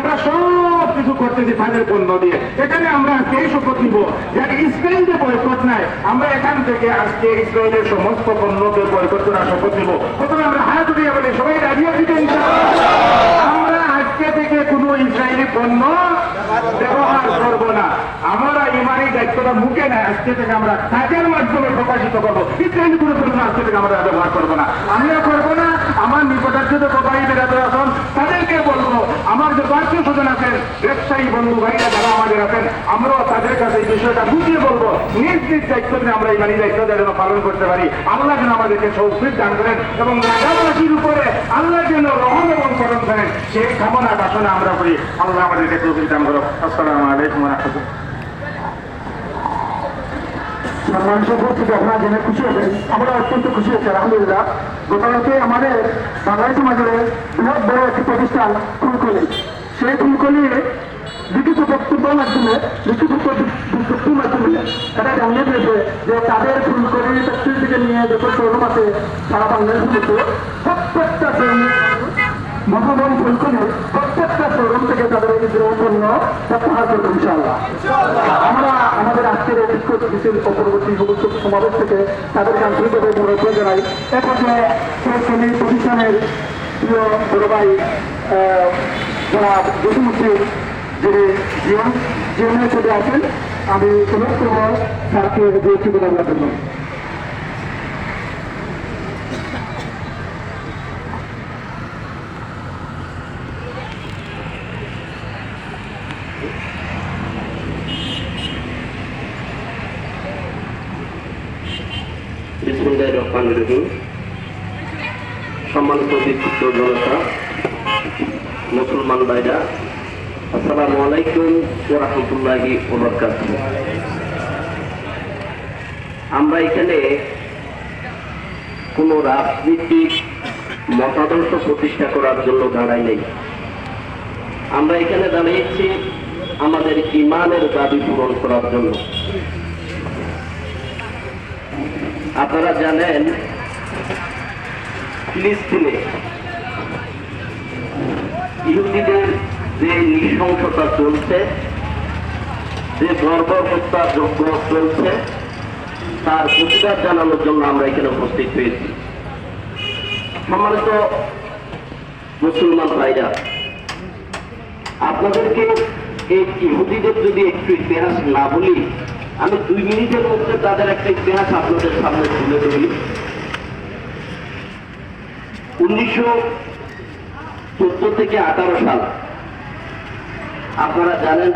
আমরা সব কিছু করতেছি পণ্য দিয়ে। এখানে আমরা আজকে এই শপথ যে বয়কট নাই, আমরা এখান থেকে আজকে ইসরায়েলের সমস্ত পণ্যকে বয়কট করার শপথ প্রথমে আমরা হাত উঠিয়ে বলি, সবাই রাজি আছি আমরা আজকে থেকে ইসরায়েলি পণ্য ব্যবহার করব না। আমরা ইমানি দায়িত্বটা মুখে নেয়, আজকে থেকে আমরা কাজের মাধ্যমে প্রকাশিত করব। ইসরায়েলি কোনো পণ্য আজকে থেকে আমরা ব্যবহার করব না। আমিও করব না, আমার নিকটার্থ বাবাই বেড়াতে আমার যে বার্ষিক স্বজন আছেন, ব্যবসায়ী বন্ধু ভাইরা যারা আমাদের আছেন, আমরাও তাদের কাছে এই বিষয়টা বুঝিয়ে বলব। নিজ নিজ দায়িত্ব নিয়ে আমরা এই বাড়ি দায়িত্ব যেন পালন করতে পারি। আল্লাহ যেন আমাদেরকে সৌফিক দান করেন এবং রাজাবাসীর উপরে আল্লাহ যেন রহম এবং করেন। সেই কামনা বাসনা আমরা করি। আল্লাহ আমাদেরকে সৌফিক দান করো আসসালামু আলাইকুম রহমতুল্লাহ। সম্মান উপস্থিত আপনারা জেনে খুশি হবেন। আমরা অত্যন্ত খুশি হয়েছি, আলহামদুলিল্লাহ। গতকালকে আমাদের বাংলাদেশ সমাজের বৃহৎ বড় একটি প্রতিষ্ঠান, ফুলকলি। সেই ফুলকলি লিখিত বক্তব্যের মাধ্যমে, লিখিত বক্তব্যের মাধ্যমে এটা জানিয়ে দিয়েছে যে তাদের ফুলকলি ফ্যাক্টরি থেকে নিয়ে যত শোরুম আছে, সারা বাংলাদেশ মতো প্রত্যেকটা মহাবন ফুলকলি প্রত্যেকটা শোরুম থেকে তাদের এই দ্রব্য প্রত্যাহার করবে, ইনশাআল্লাহ। আমরা আমাদের মিছিল ও পরবর্তী সমস্ত সমাবেশ থেকে তাদেরকে আন্তরিকভাবে অনুরোধ জানাই। এ পর্যায়ে সরকারি প্রতিষ্ঠানের প্রিয় বড় আহ, যারা যিনি জীবন জীবনের সাথে আছেন আমি অনুরোধ স্যারকে দিয়েছি বলে বলার জন্য। বিসমুল্লাহ রহমান রহিম সম্মানিত বিক্ষুব্ধ জনতা, মুসলমান ভাইরা, আসসালামু আলাইকুম ও রহমতুল্লাহি আমরা এখানে কোনো রাজনীতিক মতাদর্শ প্রতিষ্ঠা করার জন্য দাঁড়াই নেই। আমরা এখানে দাঁড়িয়েছি আমাদের ইমানের দাবি পূরণ করার জন্য। আপনারা জানেন ফিলিস্তিনে ইহুদিদের যে নৃশংসতা চলছে, যে বর্বর হত্যা যজ্ঞ চলছে, তার প্রতিবাদ জানানোর জন্য আমরা এখানে উপস্থিত হয়েছি। সম্মানিত মুসলমান ভাইরা, আপনাদেরকে এই ইহুদিদের যদি একটু ইতিহাস না বলি আমি দুই মিনিটের মধ্যে তাদের একটা ইতিহাস আপনাদের সামনে তুলে ধরি। উনিশশো চোদ্দ থেকে আঠারো সাল। আপনারা জানেন